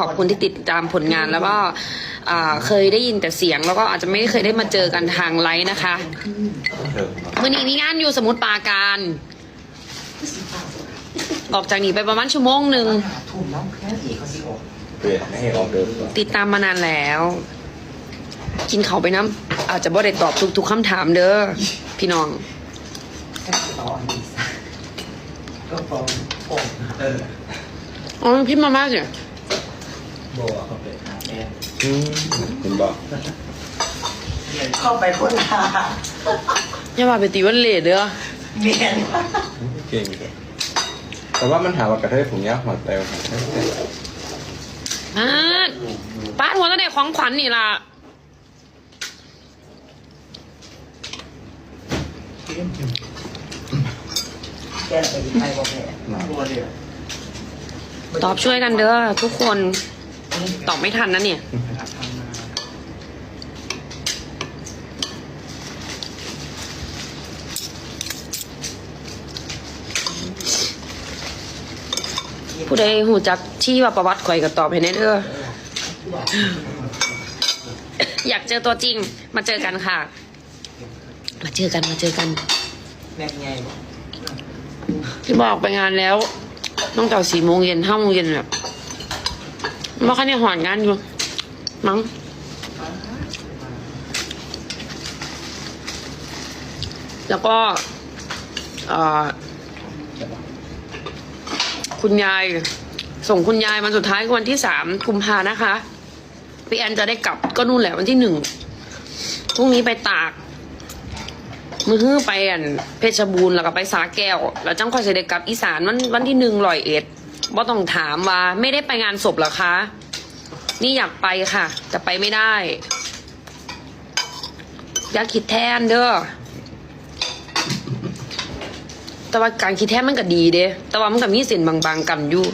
ขอบคุณที่ติดตามผลงานแล้วก็อ่าเคยได้ยินแต่เสียง แล้วก็อาจจะไม่เคยได้มาเจอกันทางไลฟ์นะคะเออมื่อนี้มีงานอยู่สมุทรปราการ ออกจากนี้ไปประมาณชั่วโมงหนึ่งถุงน้ำแค่ผีเขาสิออกเปลี่ยนให้ออกเดิมก่อนติดตามมานานแล้ว กินเขาวไปน้ำอาจจะบ่ได้ตอบทุกๆคำถามเด้อพี่น้องแค่ตอนนี้ซะก็ฟองโป่งเอออ๋อพี่มาม่าเนี่ย โบเขาเป็นหาแอนอืมคุณบอกเข้าไปคนหาอย่าว่าไปตีวันเลดเด้อเมียนเก่งเลยแต่ว่ามันหาว่ากระเทยผมยากหัวเตวครับป้าดป้าดหัวตั้งแต่ของขวัญนี่ล่ะแกไปไปบอกแม่บัวเลยตอบช่วยกันเด้อทุกคน ตอบไม่ทันนะเนี่ย ผู้ใดหูจักที่ว่าประวัติข่อยก็ตอบให้แน่เด้ออยากเจอตัวจริง มาเจอกันค่ะ มาเจอกันมาเจอกันแม่ไงบอกที่บอกไปงานแล้ว ต้องต่อสี่โมงเย็นห้าโมงเย็นแบบ ว่าคันนี้หอนงานอยู่ มั้งแล้วก็คุณยาย ส่งคุณยายวันสุดท้ายวันที่สามกุมภานะคะพี่แอนจะได้กลับก็นู่นแหละวันที่หนึ่งพรุ่งนี้ไปตาก มือฮื้อไปอันเพชรบูรณ์แล้วก็ไปสาแก้ว แล้วจังค่อยเสด็จกลับอีสานวันวันที่หนึ่งลอยเอ็ด บ่ต้องถามว่า ไม่ได้ไปงานศพเหรอคะ นี่อยากไปค่ะ แต่ไปไม่ได้ อยากคิดแทนเด้อแต่ว่าการคิดแทนมันก็ดีเด้แต่ว่ามันก็มีเส้นบางๆกันอยู่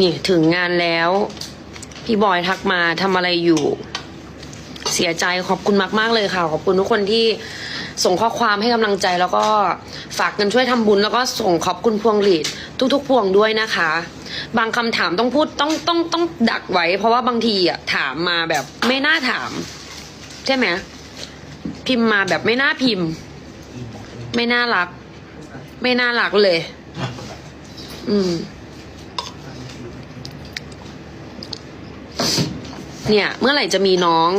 นี่ถึงงานแล้ว พี่บอยทักมาทำอะไรอยู่ เสียใจขอบคุณมาก ๆ เลยค่ะ ขอบคุณทุกคนที่ ส่งข้อความให้กำลังใจแล้วก็ฝากเงินช่วยทำบุญ แล้วก็ส่งขอบคุณพวงหลีดทุก ๆ พวงด้วยนะคะ บางคำถามต้องพูดต้องต้องต้องดักไว้ เพราะว่าบางทีอะถามมาแบบไม่น่าถาม ใช่ไหมพิมพ์มาแบบไม่น่าพิมพ์ ไม่น่ารัก ไม่น่ารักเลย อืม เนี่ย เมื่อไหร่จะมีน้อง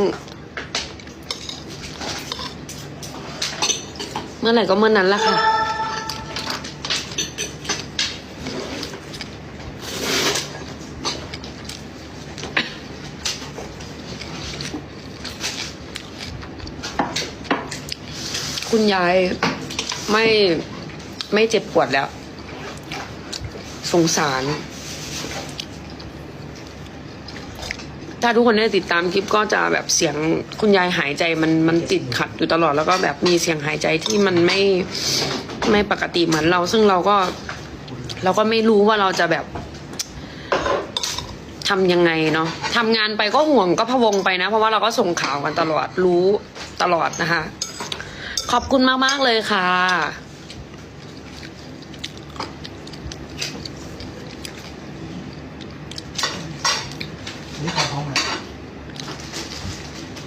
เมื่อไหร่ก็เมื่อนั้นละค่ะ คุณยายไม่ไม่เจ็บปวดแล้ว สงสาร ถ้าทุกคนได้ติดตามคลิปก็จะแบบเสียงคุณยายหายใจมันมันติดขัดอยู่ตลอดแล้วก็แบบมีเสียงหายใจที่มันไม่ไม่ปกติเหมือนเรา ซึ่งเราก็ เราก็ไม่รู้ว่าเราจะแบบทำยังไงเนาะทำงานไปก็ห่วงก็พะวงไปนะ เพราะว่าเราก็ส่งข่าวกันตลอดรู้ตลอดนะคะ ขอบคุณมาก ๆ เลยค่ะ นี่ของห้อง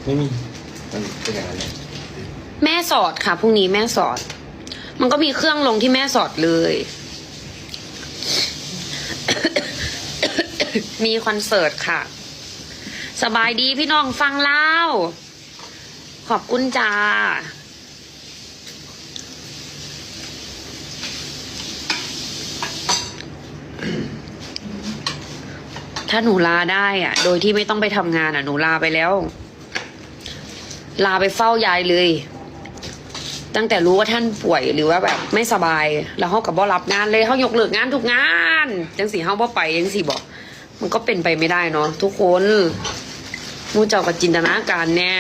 ไม่มีมันเป็นอย่างนั้นเลยแม่สอดค่ะพรุ่งนี้แม่สอด มันก็มีเครื่องลงที่แม่สอดเลย มีคอนเสิร์ตค่ะ สบายดีพี่น้องฟังเล่า ขอบคุณจ้า ถ้าหนูลาได้อะ โดยที่ไม่ต้องไปทำงานอะ หนูลาไปแล้ว ลาไปเฝ้ายายเลย ตั้งแต่รู้ว่าท่านป่วยหรือว่าแบบ ไม่สบาย แล้วเขากับบ่รับงานเลยเขายกเลิกงานทุกงานยังสีเขาบ่ไปยังสีบอก มันก็เป็นไปไม่ได้เนาะทุกคนมูเจ้ากับจินตนาการแน่